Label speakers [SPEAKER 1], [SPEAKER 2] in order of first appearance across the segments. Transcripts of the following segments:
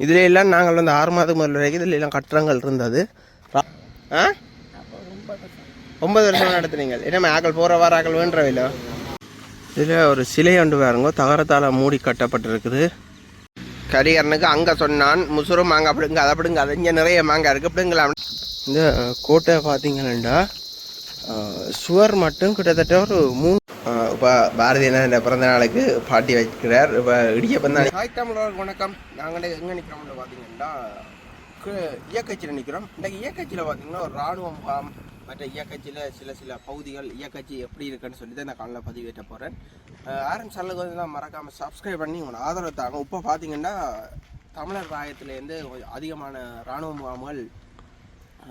[SPEAKER 1] இதுல எல்லாம் நாங்கள் வந்து ஆறு மாதத்துக்கு முதல்ல வரைக்கும் இதுல எல்லாம் கட்டுறங்கள் இருந்தது ஆ? ஒன்பது வருஷம் நடத்துனீங்க என்ன ஆக்கள் போகிற வார ஆக்கள் வேண்டவில்லை? இதில் ஒரு சிலை ஒன்று பாருங்க. தகரத்தால் மூடி கட்டப்பட்டிருக்குது. கரிகரனுக்கு அங்கே சொன்னான் முசுறு மாங்காய் அப்படிங்க அதை அப்படிங்க அது இங்கே நிறைய மாங்காய் இருக்குது அப்படிங்களா இந்த கோட்டை பார்த்தீங்கன்னா சுவர் மட்டும் கிட்டத்தட்ட ஒரு மூணு இப்போ பாரதி இந்த பிறந்த நாளுக்கு பாட்டி வைக்கிறார். இப்போ இடியப்பம் தான் ஹாய் தமிழர்களுக்கு வணக்கம். நாங்கள் எங்கே நிற்கிறோம்னு பார்த்தீங்கன்னா இயக்கச்சியில் நிற்கிறோம். இன்றைக்கு இயக்கச்சியில் பார்த்தீங்கன்னா ஒரு ராணுவம் முகாம் மற்ற இயக்கச்சியில் சில சில பகுதிகள் இயக்கச்சி எப்படி இருக்குன்னு சொல்லி தான் இந்த காலையில் பதிவேற்ற போகிறேன் ஆரம்ப சேனலுக்கு வந்து நான் மறக்காமல் சப்ஸ்கிரைப் பண்ணி உங்களை ஆதரவு தாங்க. இப்போ பார்த்தீங்கன்னா தமிழர் ராயத்துலேருந்து கொஞ்சம் அதிகமான இராணுவ முகாம்கள்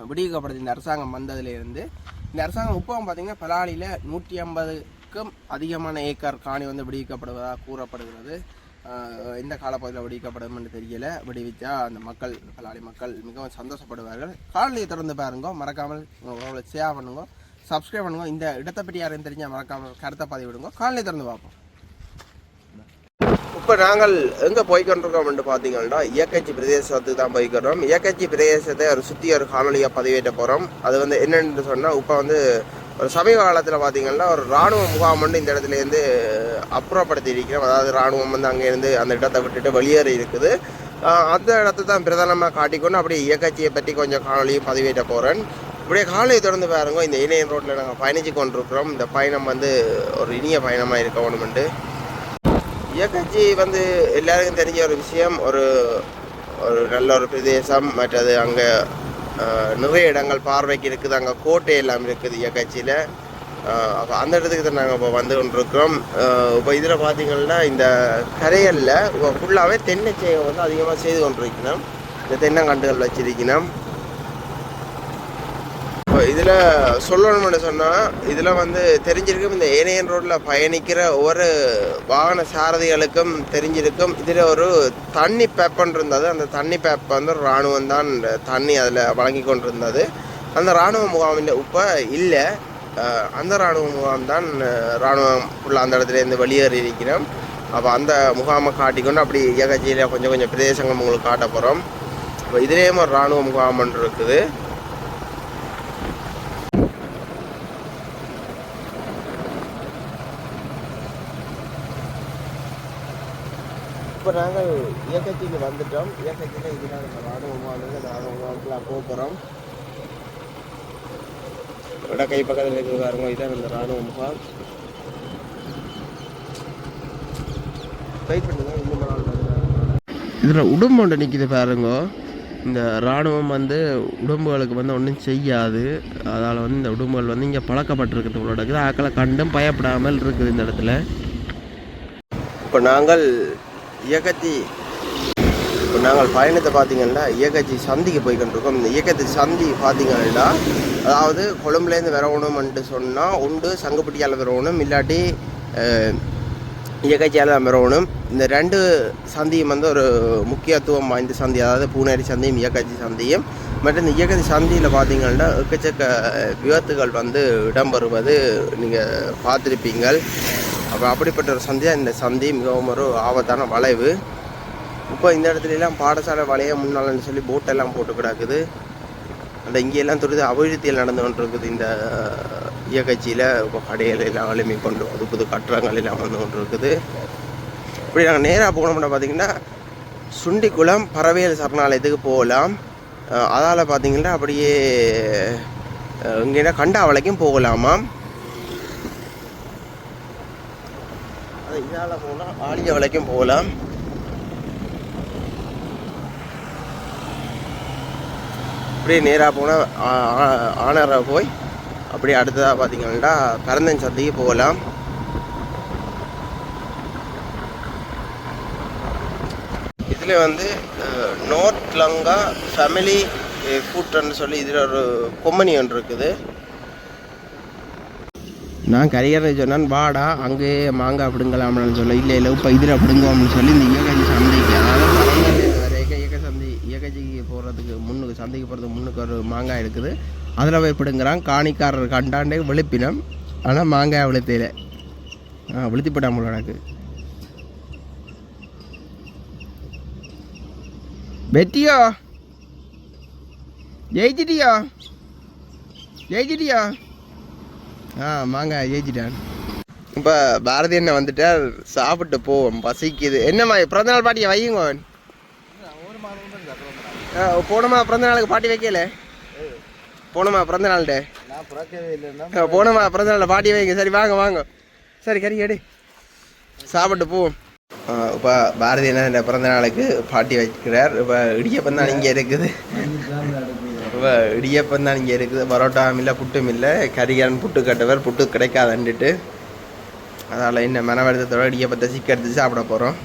[SPEAKER 1] விடுவிக்கப்படுது. இந்த அரசாங்கம் வந்ததுலேருந்து. இந்த அரசாங்கம் இப்போ பார்த்தீங்கன்னா பலாலியில் நூற்றி ஐம்பது ஐம்பதுக்கும் அதிகமான ஏக்கர் காணி வந்து விடுவிக்கப்படுவதாக கூறப்படுகிறது. இந்த காலப்பகுதியில் விடுவிக்கப்படும் என்று தெரியல. விடுவிச்சா அந்த மக்கள் பலாலி மக்கள் மிகவும் சந்தோஷப்படுவார்கள். காலனியை திறந்து பாருங்க. மறக்காமல் உங்களை ஷேர் பண்ணுங்க. சப்ஸ்கிரைப் பண்ணுங்க. இந்த இடத்தை பற்றி யாரையும் தெரிஞ்சால் மறக்காமல் கருத்தை பதிவு விடுங்க. காலனியை திறந்து பார்ப்போம். இப்போ நாங்கள் எங்கே போய்கொண்டிருக்கோம்னு பார்த்தீங்கன்னா இயக்கச்சி பிரதேசத்துக்கு தான் போய்க்கிறோம் இயக்கச்சி பிரதேசத்தை ஒரு சுற்றி ஒரு காணொலியாக பதிவேற்ற போகிறோம் அது வந்து என்னென்னு சொன்னால் இப்போ வந்து ஒரு சமீப காலத்தில் பார்த்தீங்கன்னா ஒரு இராணுவ முகாம் வந்து இந்த இடத்துலேருந்து அப்புறப்படுத்தி இருக்கிறோம் அதாவது இராணுவம் வந்து அங்கேருந்து அந்த இடத்தை விட்டுட்டு வெளியேறி இருக்குது. அந்த இடத்த தான் பிரதானமாக காட்டிக்கொண்டு அப்படியே இயக்கச்சியை பற்றி கொஞ்சம் காணொலியும் பதிவேற்ற போகிறேன் இப்படியே காலையை தொடர்ந்து பாருங்க இந்த இணையம் ரோட்டில் நாங்கள் பயணித்து கொண்டிருக்கிறோம். இந்த பயணம் வந்து ஒரு இனிய பயணமாக இருக்க வேணுமெண்டு இயக்கச்சி வந்து எல்லாருக்கும் தெரிஞ்ச ஒரு விஷயம் ஒரு ஒரு நல்ல ஒரு பிரதேசம் மற்றது அங்கே நிறைய இடங்கள் பார்வைக்கு இருக்குது. அங்கே கோட்டை எல்லாம் இருக்குது இயக்கச்சியில். அந்த இடத்துக்கு தான் நாங்கள் இப்போ வந்து கொண்டிருக்கிறோம் இப்போ இதில் பார்த்தீங்கன்னா இந்த கரைகளில் ஃபுல்லாகவே தென்னைச்செய்கை வந்து அதிகமாக செய்து கொண்டிருக்கணும் இந்த தென்னங்கண்டுகள் வச்சிருக்கணும் இதில் சொல்லணும்னு சொன்னால் இதில் வந்து தெரிஞ்சிருக்கும் இந்த ஏனையன் ரோட்டில் பயணிக்கிற ஒவ்வொரு வாகன சாரதிகளுக்கும் தெரிஞ்சிருக்கும் இதில் ஒரு தண்ணி பேப்பன் இருந்தது. அந்த தண்ணி பேப்பை வந்து இராணுவம் தான். தண்ணி அதில் வழங்கி கொண்டிருந்தது. அந்த இராணுவ முகாமில் இப்போ இல்லை. அந்த இராணுவ முகாம் தான் இராணுவம் ஃபுல்லாக அந்த இடத்துலேருந்து வெளியேறி இருக்கிறோம். அப்போ அந்த முகாமை காட்டிக்கொண்டு அப்படி இயக்கச்சியில் கொஞ்சம் கொஞ்சம் பிரதேசங்கள் உங்களுக்கு காட்ட போகிறோம். இப்போ இதுலேயும் ஒரு இராணுவ முகாம் ஒன்று இருக்குது. இப்போ நாங்கள் இயக்கச்சிக்கு வந்துட்டோம். இயக்கச்சியில் இதில் நம்ம ராணுவ முகாமுக்கு அந்த ராணுவ முகாமுக்குலாம் போக போகிறோம் விட கை பக்கத்தில் இருக்கிற பாருங்க இதான் இந்த ராணுவ முகாம். வெயிட் பண்ணுங்க இன்னும் நாள் இதில் உடம்பு ஒன்று நிற்கிது பாருங்க. இந்த இராணுவம் வந்து உடம்புகளுக்கு வந்து ஒன்றும் செய்யாது. அதால் வந்து இந்த உடம்புகள் வந்து இங்கே பழக்கப்பட்டிருக்கிறது உங்களோட இருக்குது. ஆக்களை கண்டும் பயப்படாமல் இருக்குது இந்த இடத்துல. இப்போ நாங்கள் இயக்கத்தி இப்போ நாங்கள் பயணத்தை பார்த்தீங்கன்னா இயக்கச்சி சந்திக்கு போய்கிட்டுருக்கோம் இந்த இயக்கத்தி சந்தி பார்த்தீங்கன்னா அதாவது கொழும்புலேருந்து வரணும்ன்ட்டு சொன்னால் உண்டு சங்குப்பட்டியால் வரணும் இல்லாட்டி இயக்கச்சியால் தான் வரணும். இந்த ரெண்டு சந்தியும் வந்து ஒரு முக்கியத்துவம் வாய்ந்த சந்தி அதாவது பூனேரி சந்தியும் இயக்கச்சி சந்தியும். மற்றும் இந்த இயக்கச்சி சந்தியில் பார்த்தீங்கன்னா எக்கச்சக்க விபத்துகள் வந்து இடம்பெறுவது நீங்கள் பார்த்துருப்பீங்கள். அப்போ அப்படிப்பட்ட ஒரு சந்தி தான் இந்த சந்தி மிகவும் ஒரு ஆபத்தான வளைவு. இப்போ இந்த இடத்துலலாம் பாடசாலை வளைய முன்னாலன்னு சொல்லி போட்டெல்லாம் போட்டு கிடக்குது. அந்த இங்கெல்லாம் துரித அபிவிருத்தியில் நடந்து கொண்டிருக்குது. இந்த இயக்கச்சியில் இப்போ கடைகள் எல்லாம் வலிமை கொண்டு புது புது கட்டடங்கள் எல்லாம் வந்து கொண்டு இருக்குது இப்படி நாங்கள் நேராக போனோம்னா பார்த்தீங்கன்னா சுண்டிக்குளம் பறவையல் சரணாலயத்துக்கு போகலாம். அதால் பார்த்தீங்கன்னா அப்படியே இங்கேனா கண்டாவளைக்கும் போகலாமாம். அது இதால் போகலாம் ஆலிய வளைக்கும் போகலாம். அப்படியே நேராக போனால் ஆனரை போய் அப்படியே அடுத்ததாக பார்த்தீங்கன்னா பரந்தன் சந்தைக்கு போகலாம். இதில் வந்து நோர்த் லங்கா ஃபேமிலி ஃபுட்ன்னு சொல்லி இதில் ஒரு கொம்மனி ஒன்று இருக்குது. நான் கரியர்னு சொன்னேன் வாடா அங்கேயே மாங்காய் பிடுங்கலாம்னு சொல்ல இல்லை இல்லை இப்போ இதில் பிடுங்குவோம்னு சொல்லி இந்த இயக்கச்சி சந்தைக்கு அதாவது இயக்க இயக்க சந்தை இயக்கஜிக்கு போகிறதுக்கு முன்னுக்கு சந்தைக்கு போகிறதுக்கு முன்னுக்கு ஒரு மாங்காய் இருக்குது. அதில் போய் பிடுங்குறான். காணிக்காரர் கண்டாண்டே விழுப்பினம். ஆனால் மாங்காய் விழுத்தையில் ஆ விழுத்தி எனக்கு. வெட்டியோ? ஜெயிச்சிட்டியா? ஜெயிச்சிட்டியா? ஆ மாங்க ஜெயிச்சிட்டேன் இப்போ பாரதி என்ன வந்துட்டா சாப்பிட்டு போவோம். பசிக்குது. என்னம்மா பிறந்தநாள் பாட்டியை வையுங்க ஆ, போனோமா பிறந்த நாளுக்கு பாட்டி வைக்கல? போனோமா பிறந்த நாள்டே போனோமா பிறந்த நாளில் பாட்டி வைங்க. சரி வாங்க வாங்க. சரி கறி எடு. சாப்பிட்டு போவோம். இப்போ பாரதி என்ன பிறந்த நாளுக்கு பாட்டி வைக்கிறார். இப்போ இடியப்பந்தான் இங்கே இருக்குது. இப்போ இடியப்பம் தான் இங்கே இருக்குது. பரோட்டாவும் இல்லை புட்டும் இல்லை. கரிகாரன் புட்டு கட்டவர் புட்டு கிடைக்காதுன்ட்டு அதனால் இன்னும் மனவழுத்தத்தோட இடியப்பத்தை சிக்க எடுத்து சாப்பிட போகிறோம்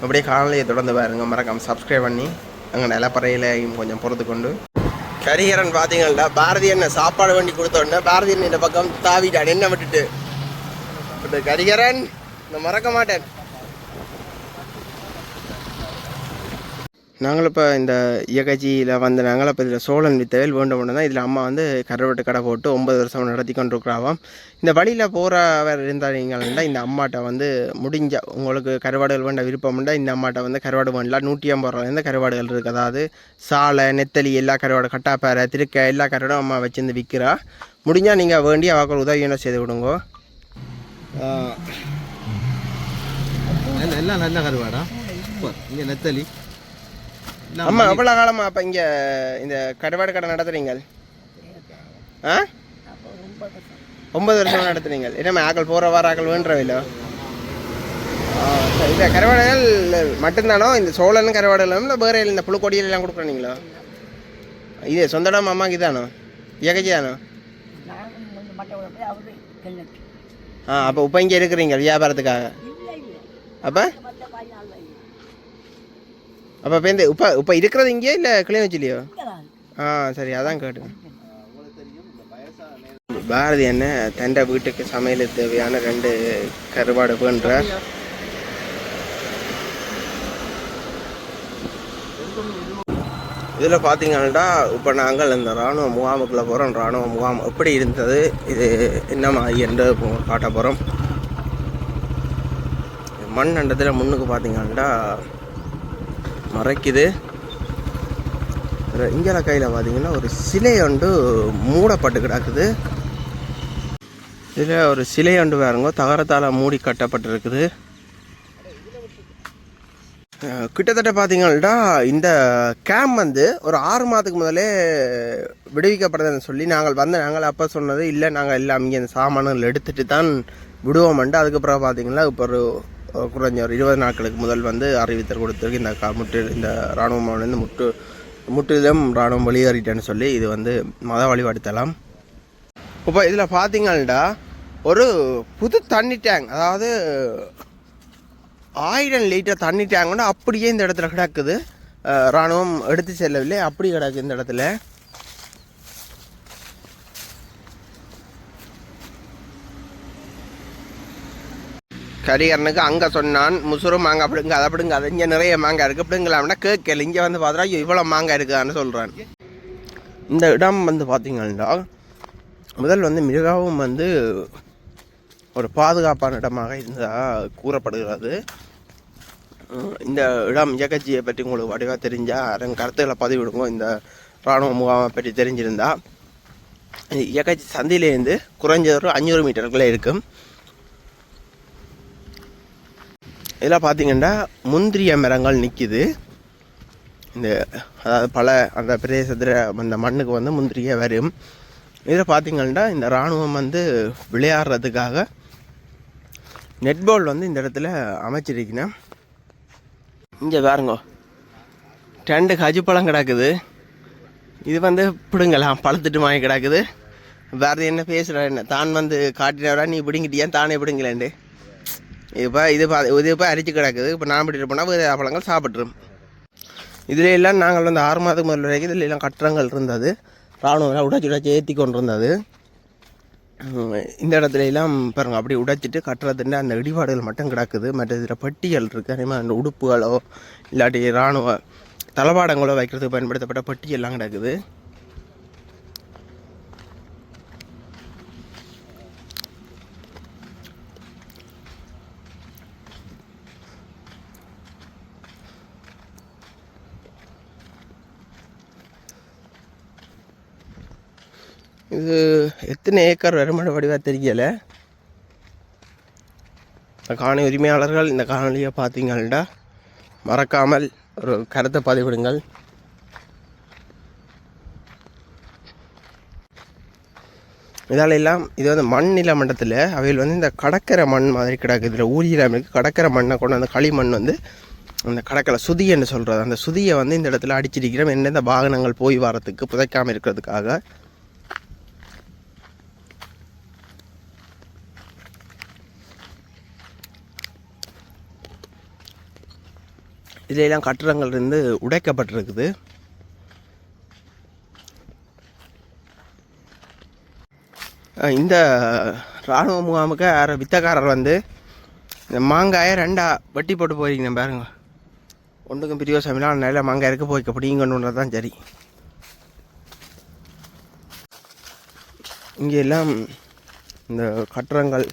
[SPEAKER 1] அப்படியே காலையை தொடர்ந்து பாருங்க. மறக்காமல் சப்ஸ்கிரைப் பண்ணி அங்கே நிலப்பறையிலையும் கொஞ்சம் பொறுத்து கொண்டு. கரிகரன் பார்த்தீங்கன்னா பாரதி சாப்பாடு வண்டி கொடுத்தோடனே பாரதி இந்த பக்கம் தாவிட்டான். என்ன விட்டுட்டு? பட் கரிகரன் நான் மறக்க மாட்டேன். நாங்களும் இப்போ இந்த இயக்கச்சியில் வந்த நாங்கள் இப்போ இதில் சோழன் வித்தவேல் வேண்டும் தான் இதில் அம்மா வந்து கருவட்டு கடை போட்டு ஒன்பது வருஷம் நடத்தி கொண்டிருக்கிறாவாம். இந்த வழியில் போகிறவர் இருந்தாங்கன்னா இந்த அம்மாட்ட வந்து முடிஞ்ச உங்களுக்கு கருவாடுகள் வேண்ட விருப்பம்ண்டா இந்த அம்மாட்ட வந்து கருவாடு வேண்டலாம் நூற்றி ஐம்பது ரூபாயிலேருந்து கருவாடுகள் இருக்குது அதாவது சாலை நெத்தலி எல்லா கருவாடு கட்டாப்பாறை திருக்க எல்லா கருவாடும் அம்மா வச்சுருந்து விற்கிறா முடிஞ்சால் நீங்கள் வேண்டி அவர்கள் உதவியான செய்து விடுங்க.
[SPEAKER 2] எல்லாம் நல்ல கருவாடா? சூப்பர் இங்கே நெத்தலி.
[SPEAKER 1] அம்மா எவ்வளோ காலமா அப்போ இங்கே இந்த கருவாடு கடை நடத்துறீங்க ஆ? ஒன்பது வருஷம் நடத்துறீங்க என்னம்மா ஆக்கள் போகிற வார ஆக்கள் வேண்டுறவில்லோ இந்த கருவாடுகள் மட்டும்தானோ? இந்த சோழன் கருவாடுகளும் இல்லை வேறு இந்த புழுக்கொடியில் எல்லாம் கொடுக்குறீங்களோ? இது சொந்த இடம் அம்மாக்கு இதானோ? ஏகச்சி தானோ ஆ அப்போ இப்போ இங்கே இருக்கிறீங்க வியாபாரத்துக்காக. அப்போ? அப்போ இப்போ இந்த இப்போ இப்போ இருக்கிறது இங்கே இல்லை கிளிநொச்சிலையோ ஆ சரி அதான் கேட்டுங்க பாரதி என்ன தண்டை வீட்டுக்கு சமையலுக்கு தேவையான ரெண்டு கருவாடு பண்ணுற இதில் பார்த்தீங்கன்னா இப்போ நாங்கள் இந்த இராணுவ முகாமுக்குள்ளே போகிறோம் இராணுவ முகாம் எப்படி இருந்தது? இது என்ன மாதிரி என்று காட்ட போகிறோம் மண் அண்டத்தில் முன்னுக்கு பார்த்தீங்கன்னா மறைக்குது. இங்கே கையில் பார்த்தீங்கன்னா ஒரு சிலை ஒன்று மூடப்பட்டு கிடக்குது. இதில் ஒரு சிலை ஒன்று பாருங்க தகரத்தால் மூடி கட்டப்பட்டிருக்குது. கிட்டத்தட்ட பார்த்தீங்கன்னா இந்த கேம்ப் வந்து ஒரு ஆறு மாதத்துக்கு முதலே விடுவிக்கப்படுதுன்னு சொல்லி நாங்கள் வந்த நாங்கள் அப்போ சொன்னது இல்லை நாங்கள் எல்லாம் இங்கே இந்த சாமான்கள் எடுத்துகிட்டு தான் விடுவோம்ட்டு அதுக்கப்புறம் பார்த்தீங்கன்னா இப்போ ஒரு குறைஞ்ச ஒரு இருபது நாட்களுக்கு முதல் வந்து அறிவித்தல் கொடுத்துருக்கு இந்த கா முற்று இந்த இராணுவம் வந்து முற்று முற்றிலும் இராணுவம் வெளியேறிட்டேன்னு சொல்லி இது வந்து மத வழிபடுத்தலாம். இப்போ இதில் பார்த்தீங்கன்னா ஒரு புது தண்ணி டேங்க் அதாவது ஆயிரம் லிட்டர் தண்ணி டேங்க்னா அப்படியே இந்த இடத்துல கிடக்குது. இராணுவம் ராணுவம் எடுத்து செல்லவில்லை அப்படி கிடக்கு இந்த இடத்துல. கரிகரனுக்கு அங்கே சொன்னான் முசுறு மாங்காய் பிடுங்க அதை பிடுங்க அது இங்கே நிறைய மாங்காய் இருக்குது பிடுங்கலாம்னா கேட்கல இங்கே வந்து பார்த்தா ஐயோ இவ்வளோ மாங்காய் இருக்குதான்னு சொல்கிறான் இந்த இடம் வந்து பார்த்திங்கன்னா முதல் வந்து மிகவும் வந்து ஒரு பாதுகாப்பான இடமாக இருந்ததாக கூறப்படுகிறது. இந்த இடம் இயக்கச்சியை பற்றி உங்களுக்கு வடிவாக தெரிஞ்சால் அதன் கருத்துக்களை பதிவிடுங்க. இந்த இராணுவ முகாமை பற்றி தெரிஞ்சிருந்தால் இயக்கச்சி சந்திலேருந்து குறைஞ்சது ஒரு அஞ்சூறு மீட்டருக்குள்ளே இருக்கும். இதில் பார்த்தீங்கன்னா முந்திரிய மரங்கள் நிற்கிது இந்த அதாவது பல அந்த பிரதேசத்தில் அந்த மண்ணுக்கு வந்து முந்திரிய வரும். இதில் பார்த்தீங்கன்னா இந்த இராணுவம் வந்து விளையாடுறதுக்காக நெட்பால் வந்து இந்த இடத்துல அமைச்சிருக்கணும் இங்கே பாருங்க. ரெண்டு கஜு பழம் கிடக்குது. இது வந்து பிடுங்கலாம் பழுத்துட்டு வாங்கி கிடக்குது. வேறு என்ன பேசுகிற என்ன? தான் வந்து காட்டினவரா நீ பிடுங்கிட்டியா? தானே இது இப்போ இது பா இது இப்போ அரிச்சு கிடக்குது. இப்போ நான் பிடிட்டு போனால் வேறு பழங்கள் சாப்பிட்ரும் இதில் எல்லாம் நாங்கள் வந்து ஆறு மாதத்துக்கு முதல் வரைக்கும் இதில் எல்லாம் கட்டடங்கள் இருந்தது. ராணுவம் உடைச்சி உடைச்சி ஏற்றி கொண்டு இருந்தது இந்த இடத்துல எல்லாம் பாருங்கள் அப்படி உடைச்சிட்டு கட்டுறதுன்னு அந்த இடிபாடுகள் மட்டும் கிடக்குது. மற்ற இதில் பட்டிகள் இருக்குது அதே மாதிரி அந்த உடுப்புகளோ இல்லாட்டி இராணுவ தளபாடங்களோ வைக்கிறதுக்கு பயன்படுத்தப்பட்ட பட்டியெல்லாம் எல்லாம் கிடக்குது. இது எத்தனை ஏக்கர் வருமான வடிவாக தெரியலை. இந்த காணி உரிமையாளர்கள் இந்த காணொலியை பார்த்தீங்கன்னா மறக்காமல் ஒரு கருத்தை பதிவிடுங்கள். இதால் எல்லாம் இது வந்து மண் நில மண்டத்தில் அவையில் வந்து இந்த கடற்கரை மண் மாதிரி கிடக்கு. இதில் ஊரியில் கடற்கரை மண்ணை கொண்டு அந்த களிமண் வந்து அந்த கடற்கரை சுதின்னு சொல்கிறது அந்த சுதியை வந்து இந்த இடத்துல அடிச்சிருக்கிறோம். எந்தெந்த வாகனங்கள் போய் வரத்துக்கு புதைக்காமல் இருக்கிறதுக்காக. இதிலெல்லாம் கட்டிடங்கள் இருந்து உடைக்கப்பட்டிருக்குது இந்த இராணுவ முகாமுக்கு யார வித்தக்காரர் வந்து இந்த மாங்காயை ரெண்டாக வட்டி போட்டு போயிருக்கீங்க பாருங்க. ஒன்றுக்கும் பிரியோசனம் சமையலாம் நல்ல மாங்காய் இருக்க போய்க்க அப்படிங்கன்னு தான் சரி. இங்கே எல்லாம் இந்த கட்டடங்கள்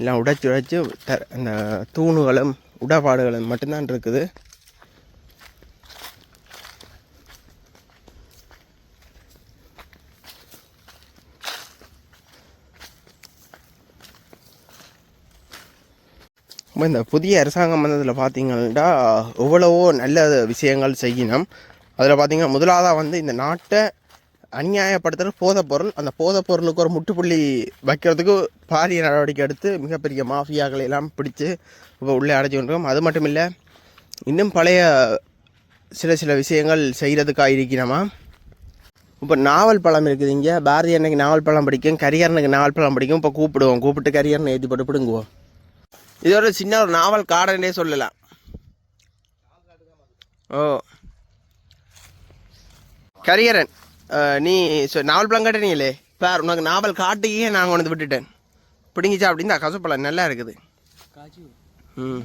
[SPEAKER 1] எல்லாம் உடைச்சி உடைச்சி த இந்த தூணுகளும் உடப்பாடுகளும் மட்டும்தான் இருக்குது. இந்த புதிய அரசாங்கம் வந்ததில் பார்த்தீங்கன்னா எவ்வளவோ நல்ல விஷயங்கள் செய்யணும் அதில் பார்த்தீங்கன்னா முதலாவதாக வந்து இந்த நாட்டை அநியாயப்படுத்துகிற போதைப் பொருள் அந்த போதைப் பொருளுக்கு ஒரு முட்டுப்புள்ளி வைக்கிறதுக்கு பாரிய நடவடிக்கை எடுத்து மிகப்பெரிய மாஃபியாக்களை எல்லாம் பிடிச்சு இப்போ உள்ளே அடைச்சி கொண்டிருக்கோம். அது மட்டும் இல்லை இன்னும் பழைய சில சில விஷயங்கள் செய்கிறதுக்காக இருக்கிறோமா? இப்போ நாவல் பழம் இருக்குது இங்கே. பாரதி அன்னைக்கு நாவல் பழம் பிடிக்கும் கரியரனுக்கு நாவல் பழம் பிடிக்கும். இப்போ கூப்பிடுவோம் கூப்பிட்டு கரியரனை ஏற்றி போட்டு பிடுங்குவோம். இது ஒரு சின்ன ஒரு நாவல் காடனே சொல்லலாம். ஓ. கரியரன் நீ சொ- நாவல் பழம் காட்டுனீங்களே? பார் உனக்கு நாவல் காட்டியே நான் கொண்டு வந்து விட்டுட்டேன். பிடிங்கிச்சா அப்படின்னு கசப்பழம் நல்லா இருக்குது. ம்.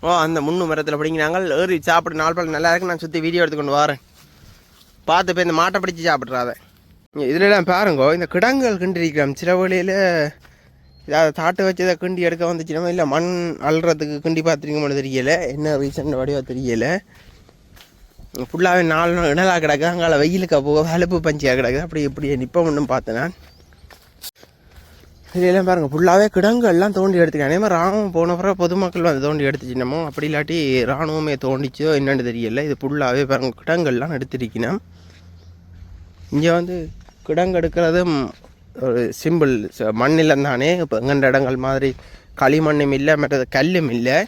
[SPEAKER 1] ஓ அந்த முன்னு மரத்தில் பிடிங்கினாங்க. ஏறி சாப்பிட்டு நாலு பழம் நல்லா இருக்கு. நான் சுற்றி வீடியோ எடுத்து கொண்டு வரேன். பார்த்து போய் இந்த மாட்டை பிடிச்சி சாப்பிட்றாத. இதுலலாம் பாருங்கோ இந்த கிடங்குகள் கிண்டிருக்கிறோம். சில வழியில் அதை தாட்டு வச்சு இதை கிண்டி எடுக்க வந்துச்சுன்னா இல்லை மண் அள்ளுறதுக்கு கிண்டி பார்த்துருக்கோம்னு தெரியலை. என்ன ரீசன் வடிவாக தெரியலை. ஃபுல்லாகவே நாலு நாள் இணலாக கிடக்கு. அங்கால வெயிலுக்கு போக அலுப்பு பஞ்சியாக கிடக்குது அப்படி இப்படி நிப்பம் ஒன்றும் பார்த்தேன் நான். இதெல்லாம் பாருங்கள் ஃபுல்லாகவே கிடங்கெல்லாம் தோண்டி எடுத்துக்கேன் அதே மாதிரி ராணுவம் போன பிறகு பொதுமக்கள் வந்து தோண்டி எடுத்துச்சினமோ அப்படி இல்லாட்டி ராணுவமே தோண்டிச்சோ என்னன்னு தெரியல. இது ஃபுல்லாகவே பாருங்கள் கிடங்கெல்லாம் எடுத்திருக்கணும் இங்கே வந்து கிடங்கு எடுக்கிறதும் ஒரு சிம்பிள் மண்ணிலம் தானே இப்போ எங்கண்ட இடங்கள் மாதிரி களிமண்ணும் இல்லை மற்றது கல்லும் இல்லை.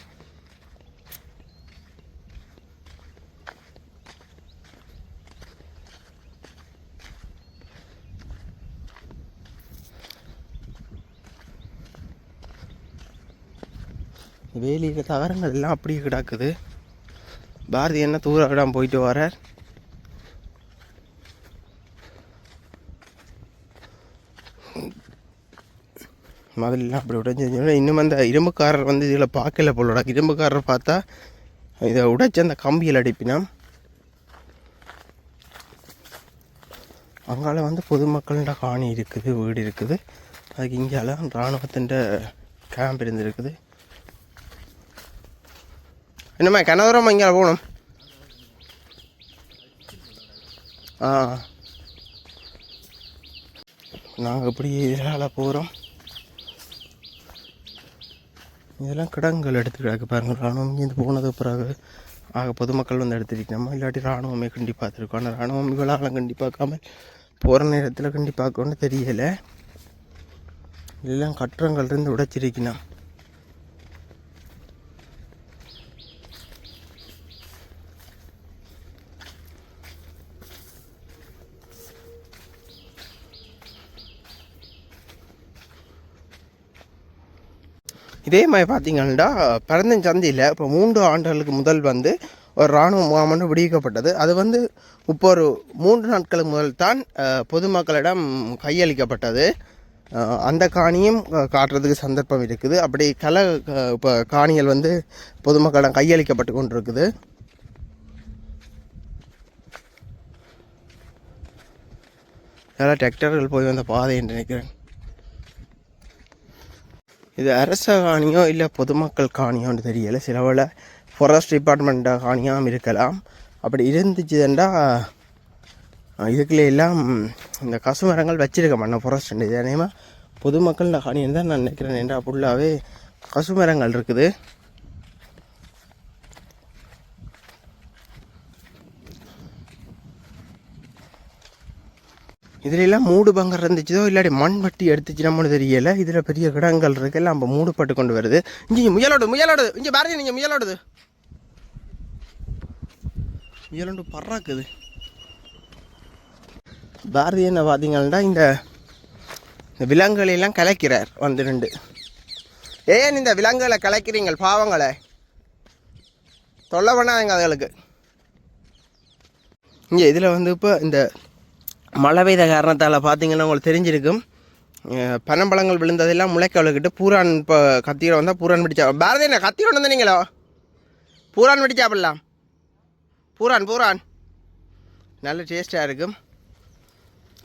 [SPEAKER 1] வேலியில் தகரங்கள் எல்லாம் அப்படியே கிடக்குது. பாரதி என்ன தூர இடம் போயிட்டு வரார் முதல்ல அப்படி உடைஞ்சு இன்னும் அந்த இரும்புக்காரர் வந்து இதில் பார்க்கல போலடா இரும்புக்காரர் பார்த்தா இதை உடைச்சி அந்த கம்பியில் அடிப்பினா. அங்கால வந்து பொதுமக்கள்கிட்ட காணி இருக்குது வீடு இருக்குது. அதுக்கு இங்கால இராணுவத்தின் கேம்ப் இருந்திருக்குது. என்னம்மா கனவரம் இங்கே போகணும். ஆ. நாங்கள் இப்படி இதனால் போகிறோம் இதெல்லாம் கிடங்குகள் எடுத்து கிடக்கு பாருங்க ராணுவம் இங்கேருந்து போனது பிறகு ஆக பொதுமக்கள் வந்து எடுத்துருக்கோமா இல்லாட்டி ராணுவமே கண்டி பார்த்துருக்கோம் ஆனால் ராணுவம் இவ்வளோ கண்டி பார்க்காம போகிற நேரத்தில் கண்டி பார்க்கணும்னு தெரியலை. இதெல்லாம் கட்டுறங்கள்லேருந்து இருந்து உடைச்சிருக்கணும். இதே மாதிரி பார்த்தீங்கன்னா சந்தியில் இப்போ மூன்று ஆண்டுகளுக்கு முதல் வந்து ஒரு இராணுவ முகாம்னு விடுவிக்கப்பட்டது. அது வந்து இப்போ ஒரு மூன்று நாட்களுக்கு முதல் தான் பொதுமக்களிடம் கையளிக்கப்பட்டது. அந்த காணியும் காட்டுறதுக்கு சந்தர்ப்பம் இருக்குது. அப்படி கல இப்போ காணிகள் வந்து பொதுமக்களிடம் கையளிக்கப்பட்டு கொண்டு இருக்குது டிராக்டர்கள் போய் வந்த பாதை என்று நினைக்கிறேன். இது அரச காணியோ இல்லை பொதுமக்கள் காணியோன்னு தெரியலை. சில ஃபாரஸ்ட் டிபார்ட்மெண்ட் காணியாகவும் இருக்கலாம். அப்படி இருந்துச்சுதண்டா இதுக்குள்ள எல்லாம் இந்த கசு மரங்கள் வச்சிருக்க மண்ணை ஃபாரஸ்ட் இது அநேகமாக பொதுமக்கள் காணின்னு தான் நான் நினைக்கிறேன் ஏன்டா ஃபுல்லாகவே கசு மரங்கள் இருக்குது. இதுலெல்லாம் மூடு பங்கர் இருந்துச்சுதோ இல்லாட்டி மண் வட்டி எடுத்துச்சு நம்மளும் தெரியல. இதில் பெரிய கிடங்கள் இருக்கு. நம்ம மூடுபட்டு கொண்டு வருது. இங்கே முயலோடு முயலோடு. இங்கே பாருங்க நீங்கள் முயலோடுது முயலோண்டு பறாக்குது பாரதி என்ன பார்த்தீங்கன்னா இந்த இந்த விலங்குகளை கலைக்கிறார். வந்து ரெண்டு. ஏன் இந்த விலங்குகளை கலைக்கிறீங்க பாவங்களை? தொல்லை பண்ணாதீங்க அதுகளுக்கு. இங்கே இதில் வந்து இப்போ இந்த மழை பெய்த காரணத்தால் பார்த்தீங்கன்னா உங்களுக்கு தெரிஞ்சிருக்கும். பனம்பழங்கள் விழுந்ததெல்லாம் முளைக்க அழுகிட்டு பூரான் இப்போ கத்தியோட வந்தால் பூரான் பிடிச்சா பாரதி என்ன கத்தியோட வந்த நீங்களோ? பூரான் பிடிச்சாப்பிடலாம் பூரான் பூரான். நல்ல டேஸ்ட்டாக இருக்கும்.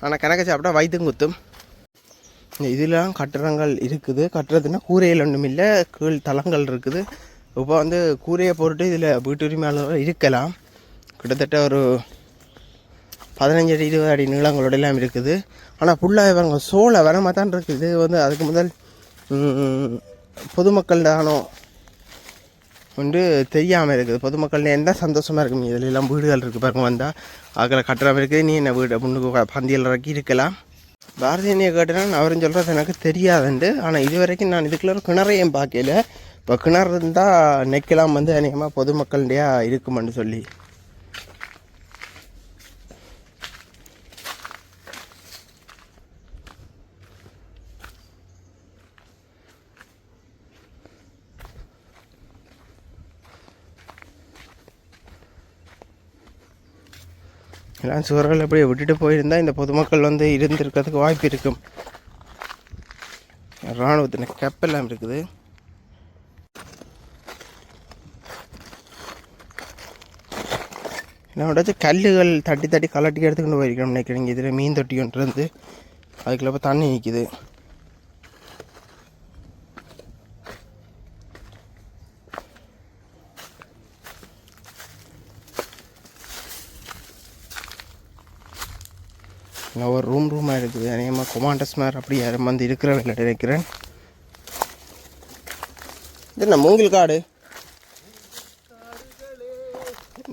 [SPEAKER 1] ஆனால் கணக்க சாப்பிட்டா வயிற்றும் குத்தும். இதெல்லாம் கட்டடங்கள் இருக்குது. கட்டுறதுன்னா கூரையில் ஒன்றும் இல்லை. கீழ் தளங்கள் இருக்குது. இப்போ வந்து கூரையை போட்டு இதில் வீட்டு உரிமையாளர்கள் இருக்கலாம். கிட்டத்தட்ட ஒரு பதினஞ்சு அடி இருபது அடி நீளங்களோட எல்லாம் இருக்குது. ஆனால் ஃபுல்லாக இவங்க சோள வரமாக தான் இருக்குது. இது வந்து அதுக்கு முதல் பொதுமக்கள் தானோ வந்து தெரியாமல் இருக்குது. பொதுமக்கள் எந்த சந்தோஷமாக இருக்கும்? இதில் எல்லாம் வீடுகள் இருக்குது பாருங்க வந்தால் அதில் கட்டுறாம இருக்குது. நீ என்ன வீடு முன்னுக்கு பந்தியில் இறக்கி இருக்கலாம். பாரதியனியை கேட்டேன்னா அவரும் சொல்கிறது எனக்கு தெரியாதுண்டு. ஆனால் இது வரைக்கும் நான் இதுக்குள்ள ஒரு கிணறையும் பார்க்கல இப்போ கிணறு இருந்தால் நெக்கலாம் வந்து அநேகமாக பொதுமக்கள்டையாக இருக்குமென்னு சொல்லி. எல்லாம் சுவர்கள் அப்படியே விட்டுட்டு போயிருந்தால் இந்த பொதுமக்கள் வந்து இருந்திருக்கிறதுக்கு வாய்ப்பு இருக்கும். இராணுவத்தின கப்பெல்லாம் இருக்குது. நான் கல்லுகள் தட்டி தட்டி கலட்டி எடுத்துக்கிட்டு போயிருக்கோம் நினைக்கிறேன் இதில் மீன் தொட்டி ஒன்று இருந்து அதுக்குள்ள தண்ணி நிற்கிது நான் ஒரு ரூம் ரூமாக இருக்குது. அநேகமாக கொமாண்டஸ் மேர் அப்படி யாரும் வந்து இருக்கிறவங்க நினைக்கிறேன். இது என்ன மூங்கில் காடு?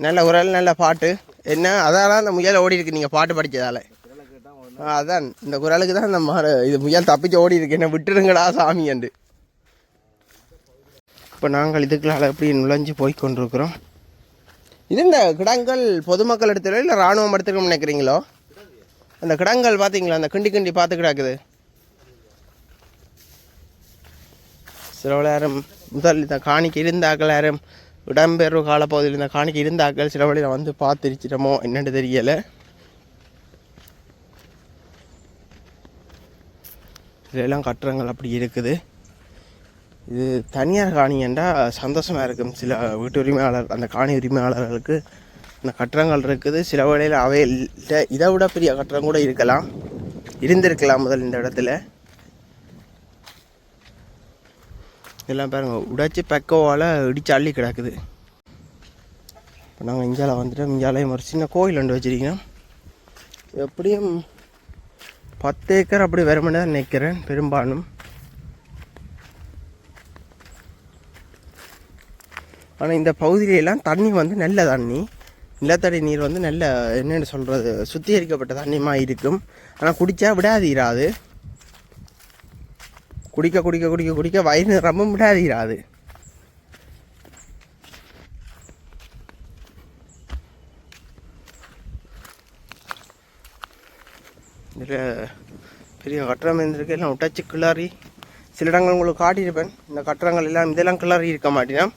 [SPEAKER 1] நல்ல குரல் நல்ல பாட்டு. என்ன அதால அந்த முயல் ஓடி இருக்கு. நீங்கள் பாட்டு படித்ததால அதான். இந்த குரலுக்கு தான் இந்த மாடு இது முயல் தப்பிச்சு ஓடி இருக்கு. என்ன விட்டுருங்கடா சாமி என்று. இப்போ நாங்கள் இதுக்குள்ளால் எப்படி நுழைஞ்சு போய் கொண்டிருக்கிறோம். இது இந்த கிடங்கள் பொதுமக்கள் எடுத்துகிறோம் இல்லை இராணுவம் எடுத்துக்கணும்னு நினைக்கிறீங்களோ? அந்த கிடங்கள் பார்த்தீங்களா அந்த கிண்டி கிண்டி பார்த்து கிடக்குது. சில நேரம் முதல் இந்த காணிக்கு இருந்தாக்கள் யாரும் இடம்பெயர்வு காலப்பகுதியில் இந்த காணிக்கு இருந்தாக்கள் சில வழியில் வந்து பார்த்துருச்சிட்டமோ என்னென்னு தெரியலை. இதெல்லாம் கட்டுறங்கள் அப்படி இருக்குது. இது தனியார் காணியண்டா சந்தோஷமாக இருக்கும். சில வீட்டு உரிமையாளர் அந்த காணி உரிமையாளர்களுக்கு இந்த கட்டடங்கள் இருக்குது. சில வேளையில் அவை இல்லை இதை விட பெரிய கட்டடம் கூட இருக்கலாம். இருந்திருக்கலாம் முதல் இந்த இடத்துல. இதெல்லாம் பாருங்க. உடைச்சி பக்கவால் இடிச்சு அள்ளி கிடக்குது. இப்போ நாங்கள் இஞ்சால வந்துட்டோம். இஞ்சாலையும் ஒரு சின்ன கோயில் ஒன்று வச்சிருக்கோம். எப்படியும் பத்து ஏக்கர் அப்படி வருமென்னு தான் நிற்கிறேன் பெரும்பாலும். ஆனால் இந்த பகுதியிலெல்லாம் தண்ணி வந்து நல்ல தண்ணி. நிலத்தடி நீர் வந்து நல்ல என்னென்னு சொல்கிறது சுத்திகரிக்கப்பட்ட தண்ணியமாக இருக்கும். ஆனால் குடித்தா விடாதீராது. குடிக்க குடிக்க குடிக்க குடிக்க வயிறு நிறமும் விடாதீராது. இதில் பெரிய கட்டடம் இருந்திருக்கு. எல்லாம் உடச்சி கிளறி சில இடங்கள் உங்களுக்கு காட்டியிருப்பேன். இந்த கட்டடங்கள் எல்லாம் இதெல்லாம் கிளறி இருக்க மாட்டேன்.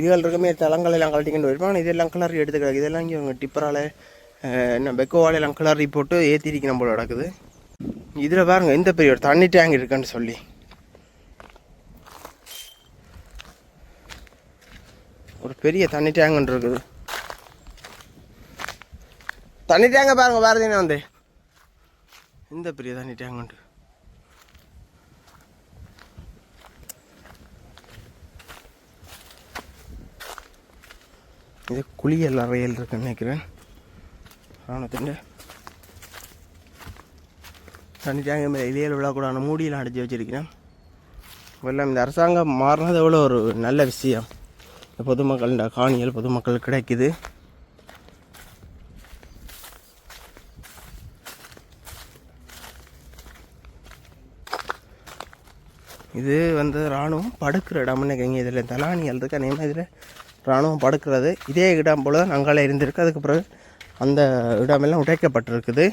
[SPEAKER 1] இதுகள் இருக்குமே தளங்கள் எல்லாம் கழட்டிக்கிட்டு வருவாங்க இதெல்லாம் கிளறி எடுத்து கிடக்கு. இதெல்லாம் இங்கே அவங்க டிப்பரால் என்ன பெக்கோவால் எல்லாம் கிளறி போட்டு ஏற்றிருக்கு போல நடக்குது இதில் பாருங்க இந்த பெரிய ஒரு தண்ணி டேங்க் இருக்குன்னு சொல்லி. ஒரு பெரிய தண்ணி டேங்க் இருக்குது. தண்ணி டேங்க பாருங்க பாரதினா வந்து. இந்த பெரிய தண்ணி டேங்க் இது குளியல் அறையல் இருக்குன்னு நினைக்கிறேன். ராணுவத்தின் தண்ணி டேங்கு மேலே இலையில் விழக்கூடாது. மூடியெல்லாம் அடைச்சி வச்சிருக்கிறேன். எல்லாம் இந்த அரசாங்கம் மாறினது எவ்வளோ ஒரு நல்ல விஷயம். இந்த பொதுமக்கள் இந்த காணிகள் பொதுமக்கள் கிடைக்குது. இது வந்து இராணுவம் படுக்கிற இடம்னு கேங்க இதில் தலானிகள் இருக்கு? அதே மாதிரி இராணுவம் படுக்கிறது. இதே இடம் போல் தான் அங்கால இருந்திருக்கு. அதுக்கு பிறகு அந்த இடமெல்லாம் உடைக்கப்பட்டிருக்குது.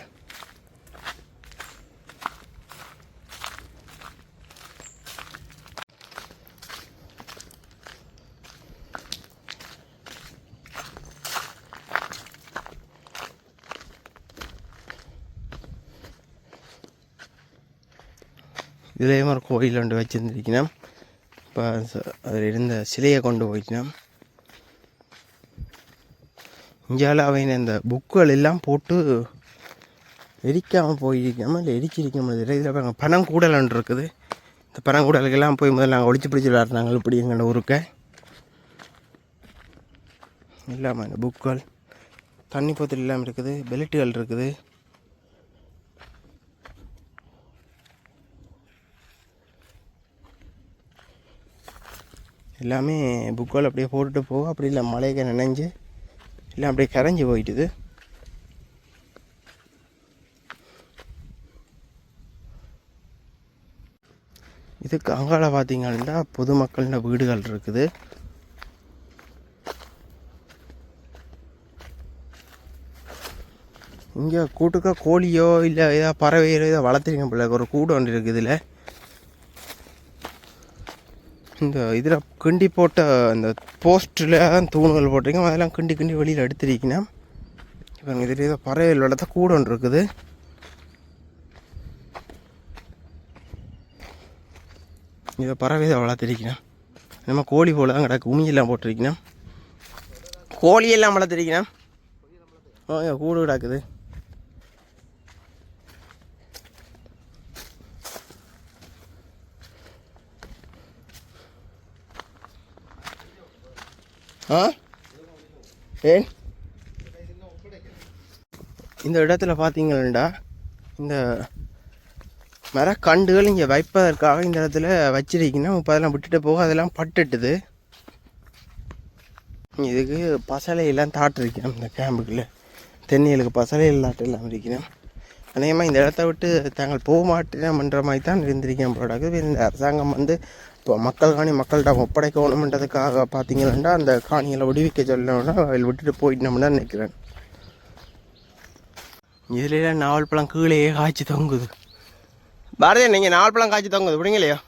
[SPEAKER 1] இதுலேயும் ஒரு கோயில் ஒன்று வச்சுருந்துருக்கணும் இப்போ அதில் இருந்த சிலையை கொண்டு போயிட்டோம் இந்தியாவில் அவன் இந்த புக்குகள் எல்லாம் போட்டு எரிக்காமல் போயிருக்காமல் இல்லை எரிச்சிருக்காமல் இதில் இதில் பாருங்க இருக்குது. இந்த பனங்கூடலுக்கெல்லாம் போய் முதல்ல நாங்கள் ஒழிச்சு பிடிச்சி விளாட்றாங்க இப்படி எங்கள் ஊருக்க. இல்லாமல் இந்த புக்குகள் தண்ணி போத்தல் இல்லாமல் இருக்குது. பெல்ட்டுகள் இருக்குது. எல்லாமே புக்கோல் அப்படியே போட்டுட்டு போக அப்படி இல்லை மலையை நினைஞ்சு இல்லை அப்படியே கரைஞ்சி போயிட்டுது. இதுக்கு அங்கால பார்த்தீங்கன்னா பொதுமக்கள வீடுகள் இருக்குது. இங்கே கூட்டுக்கா கோழியோ இல்லை ஏதாவது பறவையோ ஏதோ வளர்த்துருங்க போல ஒரு கூடு ஒன்று இருக்குது இதில். இந்த இதில் கிண்டி போட்ட அந்த போஸ்ட்டில் தூணுகள் போட்டிருக்கோம் அதெல்லாம் கிண்டி கிண்டி வெளியில் எடுத்திருக்கணும் இப்போ இதில் ஏதோ பறவைகள் வளர்த்த கூட ஒன்று இருக்குது. இதை பறவை இதை வளர்த்திருக்கணும் நம்ம கோழி போல தான் கிடக்கு. உமியெல்லாம் போட்டிருக்கணும் கோழியெல்லாம் வளர்த்திருக்கணும் ஆ கூடு கிடக்குது. ஏன்? இந்த இடத்துல பார்த்தீங்கன்னா இந்த மரக்கண்டுகள் இங்கே வைப்பதற்காக இந்த இடத்துல வச்சிருக்கீங்கன்னா இப்போ அதெல்லாம் விட்டுட்டு போக அதெல்லாம் பட்டுட்டுது. இதுக்கு பசலையெல்லாம் தாட்டிருக்கணும் இந்த கேம்புக்குள்ள தென்னியலுக்கு பசலையில் தாட்டு எல்லாம் இருக்கணும் அநேகமாக இந்த இடத்த விட்டு தாங்கள் போக மாட்டேன்ற மாதிரி தான் இருந்திருக்கேன் போடாது இந்த அரசாங்கம் வந்து இப்போ மக்கள் காணி மக்கள்கிட்ட ஒப்படைக்கணுன்றதுக்காக பார்த்தீங்கன்னா அந்த காணிகளை விடுவிக்க சொல்லணும்னா அவள் விட்டுட்டு போயிட்டோம்னு தான் நினைக்கிறேன். இதுல நாவல் பழம் கீழேயே காய்ச்சி தொங்குது. பாரதியா நீங்கள் நாவல் பழம் காய்ச்சி தொங்குது விடுங்களையோ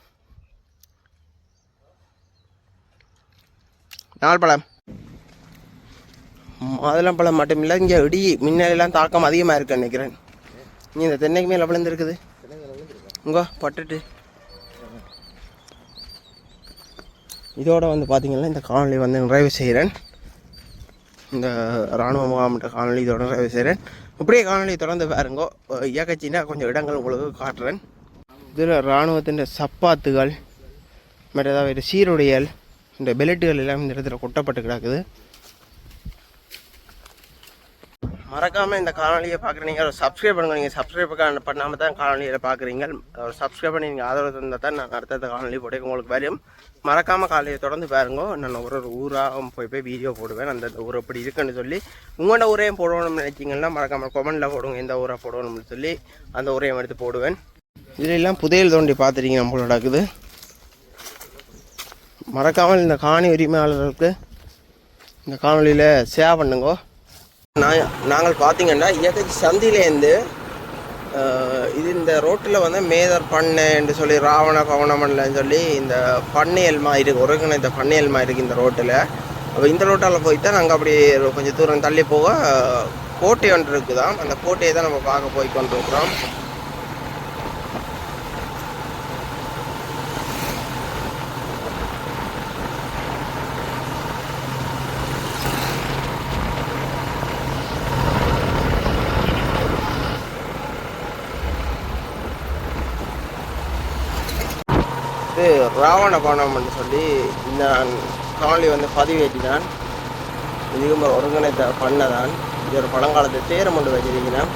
[SPEAKER 1] நாவல் பழம். மாதுளம் பழம் மட்டும் இல்லை இங்கே இடி மின்னலாம் தாக்கம் அதிகமாக இருக்குன்னு நினைக்கிறேன். நீ இந்த தென்னைக்கு மேலே விழுந்துருக்குது. உங்க பட்டுட்டு. இதோடு வந்து பார்த்திங்கன்னா இந்த காணொலி வந்து நிறைவு செய்கிறேன் இந்த இராணுவ முகாமிட்ட காணொலி இதோட நிறைவு செய்கிறேன் இப்படியே காணொலி தொடர்ந்து பாருங்கோ. இயக்கச்சின்னா கொஞ்சம் இடங்கள் உங்களுக்கு காட்டுறேன். இதில் இராணுவத்தின் சப்பாத்துகள் மற்ற ஏதாவது சீருடையல் இந்த பெலட்டுகள் எல்லாம் இந்த இடத்துல கொட்டப்பட்டு கிடக்குது. மறக்காமல் இந்த காணொலியை பார்க்குறீங்க ஒரு சப்ஸ்கிரைப் பண்ணுங்க. நீங்கள் சப்ஸ்கிரைப் பண்ணாமல் தான் காணொலியில் பார்க்குறீங்க ஒரு சப்ஸ்கிரைப் பண்ணி நீங்கள் ஆதரவு தந்தால் தான் நான் அடுத்தடுத்த காணொலி போட்டு உங்களுக்கு வரும். மறக்காமல் காலையை தொடர்ந்து பாருங்க. நான் ஒரு ஒரு ஊராக போய் போய் வீடியோ போடுவேன். அந்த ஊர் அப்படி இருக்குன்னு சொல்லி உங்களோட ஊரையும் போடணும்னு நினைச்சிங்கன்னா மறக்காமல் கொமெண்டில் போடுங்க. எந்த ஊரை போடணும்னு சொல்லி அந்த ஊரையும் எடுத்து போடுவேன். இதிலெல்லாம் புதையல் தோண்டி பார்த்துருக்கீங்க நம்மளோட இருக்குது மறக்காமல் இந்த காணி உரிமையாளர்களுக்கு இந்த காணொலியில் ஷேர் பண்ணுங்க. நான் நாங்கள் பார்த்தீங்கன்னா இயற்கை சந்திலேருந்து இது இந்த ரோட்டில் வந்து மேதர் பண்ணை என்று சொல்லி ராவண பவனமன்லன்னு சொல்லி இந்த பண்ணையல் மாதிரி இருக்கு ஒருங்கிணைந்த பண்ணையல் மாதிரி இருக்குது இந்த ரோட்டில். அப்போ இந்த ரோட்டால் போய் தான் நாங்கள் அப்படி கொஞ்சம் தூரம் தள்ளி போக கோட்டை ஒன்று இருக்குதான் அந்த கோட்டையை தான் நம்ம பார்க்க போய் கொண்டிருக்கிறோம். வித்தியாசமான கோணம் என்று சொல்லி இந்த நான் காணொலி வந்து பதிவேற்றினான் இதுக்கு ஒரு ஒருங்கிணைத்த பண்ணதான். இது ஒரு பழங்காலத்து தேரம் ஒன்று வச்சிருக்கிறேன்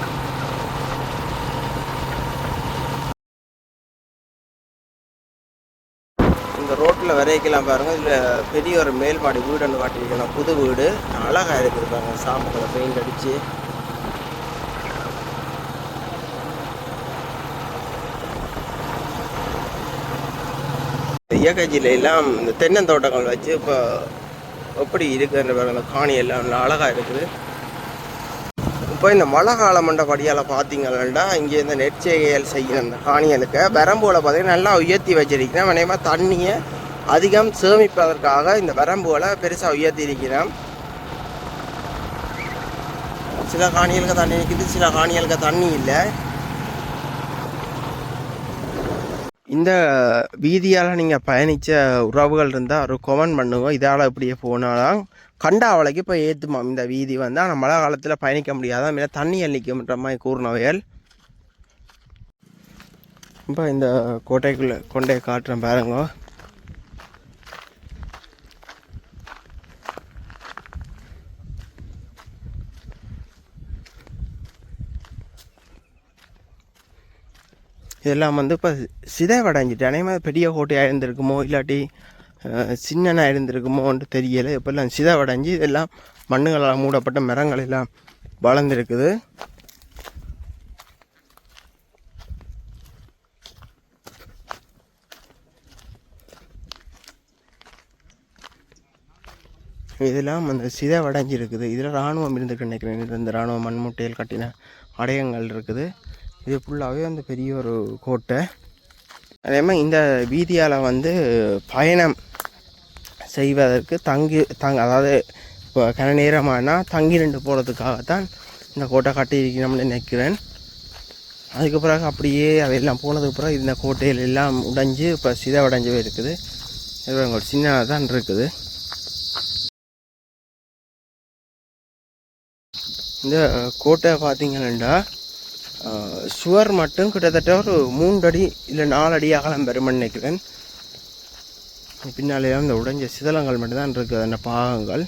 [SPEAKER 1] இந்த ரோட்டில் வரைக்கலாம் பாருங்கள் இதில் பெரிய ஒரு மேல்பாடி வீடுன்னு ஒன்று காட்டியிருக்கணும். புது வீடு. அழகாக இருக்குது பாருங்கள் பெயிண்ட் அடித்து இயக்கஜில எல்லாம் இந்த தென்னந்தோட்டங்கள் வச்சு இப்போ எப்படி இருக்குன்ற பாருங்க காணி எல்லாம் நல்லா அழகாக இருக்குது. இப்போ இந்த மழை காலம் மண்ட படியால் பார்த்தீங்கன்னா இங்கே இந்த நெற்செயல் செய்கிற அந்த காணிகளுக்கு பெரம்புகளை பார்த்தீங்கன்னா நல்லா உயர்த்தி வச்சிருக்கிறேன். அதேமாதிரி தண்ணியை அதிகம் சேமிப்பதற்காக இந்த பெரம்புகளை பெருசாக உயர்த்தி இருக்கிறேன். சில காணிகளுக்கு தண்ணி நிற்கிது சில காணிகளுக்கு தண்ணி இல்லை. இந்த வீதியால் நீங்கள் பயணித்த உறவுகள் இருந்தால் ஒரு கொமெண்ட் பண்ணுங்க. இதால் இப்படியே போனாலும் கண்டா அவளைக்கு இப்போ ஏற்றுமாம் இந்த வீதி வந்து ஆனால் மழை காலத்தில் பயணிக்க முடியாத மேலே தண்ணி அள்ளிக்கும்ன்ற மாதிரி கூறினவையல் இப்போ இந்த கோட்டைக்குள்ளே கொண்டே காட்டுறேன் பாருங்க. இதெல்லாம் வந்து இப்போ சிதைவடைஞ்சிட்டு அனைவரும் பெரிய கோட்டையாக இருந்திருக்குமோ இல்லாட்டி சின்னனாக இருந்திருக்குமோன்ட்டு தெரியலை. இப்போல்லாம் சிதைவடைஞ்சு இதெல்லாம் மண்ணுகளால் மூடப்பட்ட மரங்கள் எல்லாம் வளர்ந்துருக்குது. இதெல்லாம் அந்த சிதைவடைஞ்சிருக்குது. இதில் இராணுவம் இருந்துக்கு நினைக்கிறேன் இந்த இராணுவ மண்முட்டையில் கட்டின அடையங்கள் இருக்குது. இது ஃபுல்லாகவே வந்து பெரிய ஒரு கோட்டை. அதே மாதிரி இந்த வீதியால் வந்து பயணம் செய்வதற்கு தங்கி தங் அதாவது இப்போ கன நேரமானால் தங்கி நின்று போகிறதுக்காகத்தான் இந்த கோட்டை கட்டியிருக்கணும்னு நினைக்கிறேன். அதுக்கு பிறகு அப்படியே அதெல்லாம் போனதுக்கு பிறகு இந்த கோட்டையில் எல்லாம் உடைஞ்சு இப்போ சிதவடைஞ்சவே இருக்குது ஒரு சின்னதாக தான் இருக்குது. இந்த கோட்டை பார்த்தீங்கன்னா சுவர் மட்டும் கிட்டத்தட்ட ஒரு மூன்று அடி இல்லை நாலு அடி அகலம் பெருமன் நினைக்கிறேன். பின்னாலே இந்த உடைஞ்ச சிதலங்கள் மட்டும்தான் இருக்குது அந்த பாகங்கள்.